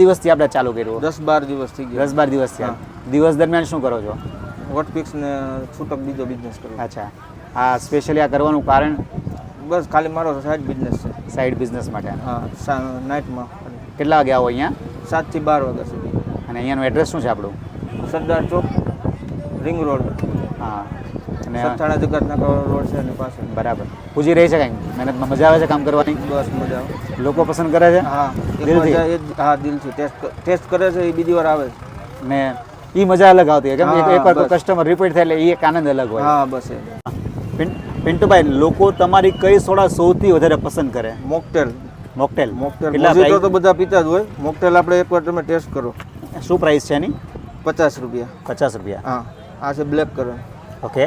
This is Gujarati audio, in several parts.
દિવસથી આપણે ચાલુ કર્યું? દસ બાર દિવસથી દસ બાર દિવસ થયા. દિવસ દરમિયાન શું કરો છો? વોટપિક્સ ને છૂટક બીજો બિઝનેસ કરું. અચ્છા. આ સ્પેશિયલી આ કરવાનું કારણ? બસ ખાલી મારો સાઈડ બિઝનેસ છે. સાઈડ બિઝનેસ માટે. હા નાઇટમાં કેટલા વાગે આવો અહીંયા? સાતથી બાર વાગ્યા સુધી. અને અહીંયાનું એડ્રેસ શું છે આપણું? સરદાર ચોક રિંગ રોડ હા. અને સથાણા જગતનગર રોડ છે અને પાસે બરાબર. પૂજી રહી છે કાંઈ? મહેનતમાં મજા આવે છે કામ કરવાની? બસ મજા આવે. લોકો પસંદ કરે છે? હા એક દિલથી? હા દિલથી. ટેસ્ટ ટેસ્ટ કરે છે એ બીજી વાર આવે છે. ને એ મજા અલગ આવતી હોય કેમ એક એકવાર કસ્ટમર રિપીટ થાય એટલે એ એક આનંદ અલગ હોય. હા બસ પિન્ટુભાઈ લોકો તમારી કઈ સોડા સૌથી વધારે પસંદ કરે? મોકટેલ મોકટેલ મોકટેલ કેટલા મોજીટો તો બધા પીતા જ હોય. મોકટેલ આપણે એકવાર તમે ટેસ્ટ કરો. શું પ્રાઇસ છે એની? પચાસ રૂપિયા. પચાસ રૂપિયા. હા આ છે બ્લેક કલર ઓકે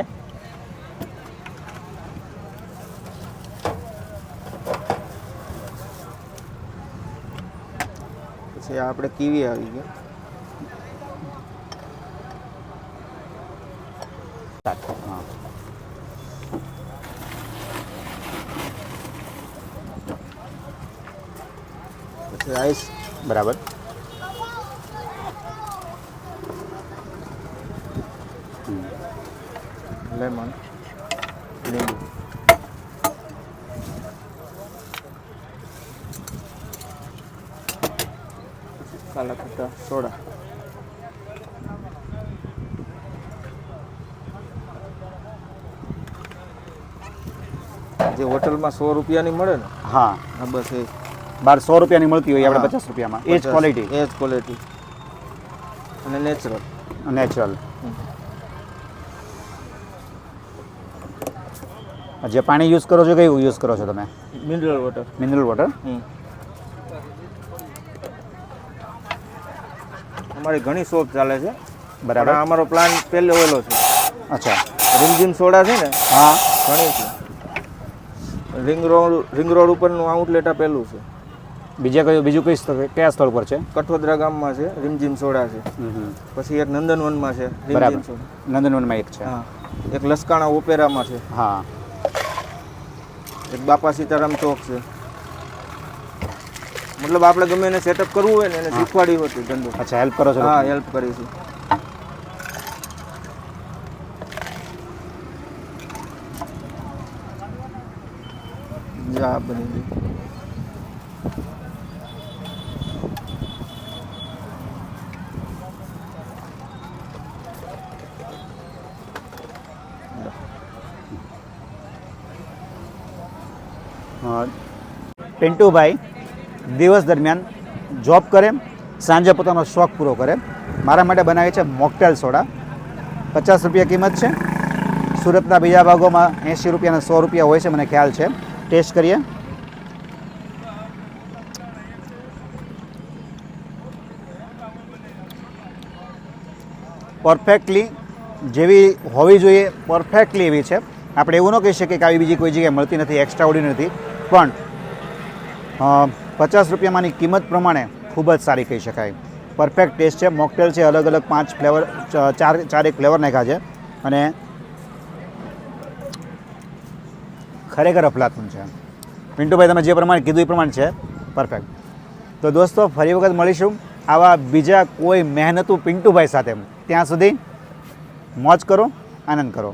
પછી આ આપણે કીવી આવી ગયા. હા પછી આઈસ બરાબર. લેમન લીંબુ. કાલા ખટ્ટા સોડા જે હોટલમાં સો રૂપિયાની મળે ને? હા. હા બસ એ. બાર સો રૂપિયાની મળતી હોય આપણે પચાસ રૂપિયામાં. એ જ ક્વોલિટી એ જ ક્વોલિટી અને નેચરલ નેચરલ જે પાણી યુઝ કરો છો કયું યુઝ કરો છો તમે? મિનરલ વોટર મિનરલ વોટર અમારી ઘણી શોપ ચાલે છે. બરાબર. અમારો પ્લાન પહેલો ઓલો છે. અચ્છા. રીમઝીમ સોડા છે ને? હા. ઘણી છે. રિંગ રોડ રિંગ રોડ ઉપરનું આઉટલેટ આ પહેલું છે. બીજા કયું બીજું કઈ સ્થળ કયા સ્થળ પર છે? કઠોદરા ગામમાં છે રીમઝીમ સોડા છે. પછી એક નંદનવનમાં છે બરાબર. નંદનવનમાં એક છે. હા. એક લસકાણા ઓપેરામાં છે. હા. એક બાપા સીતારામ ચોક છે. મતલબ આપણે ગમે એને સેટઅપ કરવું હોય ને એને શીખવાડ્યું હોય તો ધંધો. અચ્છા હેલ્પ કરો છો હા હેલ્પ કરીશું જા બની ગઈ પિન્ટુભાઈ દિવસ દરમિયાન જોબ કરે, સાંજે પોતાનો શોખ પૂરો કરે. મારા માટે બનાવે છે મોકટેલ સોડા. પચાસ રૂપિયા કિંમત છે. સુરતના બીજા ભાગોમાં એંસી રૂપિયાના સો રૂપિયા હોય છે, મને ખ્યાલ છે. ટેસ્ટ કરીએ. પરફેક્ટલી જેવી હોવી જોઈએ પરફેક્ટલી એવી છે. આપણે એવું ન કહી શકીએ કે આવી બીજી કોઈ જગ્યાએ મળતી નથી એક્સ્ટ્રા ઓર્ડિનરી નથી પણ પચાસ રૂપિયામાંની કિંમત પ્રમાણે ખૂબ જ સારી કહી શકાય. પરફેક્ટ ટેસ્ટ છે મોકટેલ છે, અલગ અલગ પાંચ ફ્લેવર ચાર ચારેક ફ્લેવર નાખ્યા છે. અને ખરેખર અફલાતું છે. પિન્ટુભાઈ, તમે જે પ્રમાણે કીધું એ પ્રમાણે છે. પરફેક્ટ તો દોસ્તો, ફરી વખત મળીશું આવા બીજા કોઈ મહેનતું પિન્ટુભાઈ સાથે. ત્યાં સુધી મોજ કરો, આનંદ કરો.